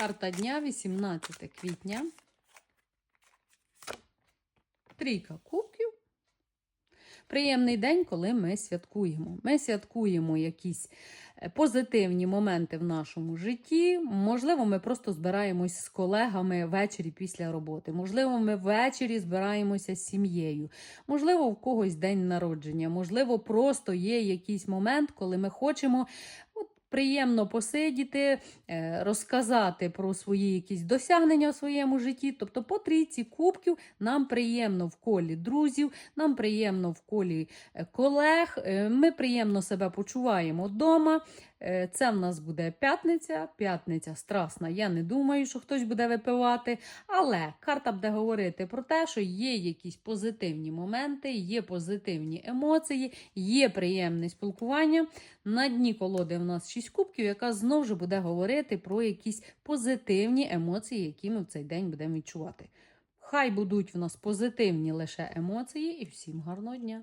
Карта дня 18 квітня. Трійка кубків. Приємний день, коли ми святкуємо. Ми святкуємо якісь е, позитивні моменти в нашому житті. Можливо, ми просто збираємось з колегами ввечері після роботи. Можливо, ми ввечері збираємося з сім'єю. Можливо, в когось день народження. Можливо, просто є якийсь момент, коли ми хочемо. Приємно посидіти, е, розказати про свої якісь досягнення у своєму житті. Тобто по трійці кубків нам приємно в колі друзів, нам приємно в колі е, колег, е, ми приємно себе почуваємо вдома. Це в нас буде п'ятниця. П'ятниця страсна. Я не думаю, що хтось буде випивати. Але карта буде говорити про те, що є якісь позитивні моменти, є позитивні емоції, є приємне спілкування. На дні колоди в нас 6 кубків, яка знову ж буде говорити про якісь позитивні емоції, які ми в цей день будемо відчувати. Хай будуть в нас позитивні лише емоції, і всім гарного дня!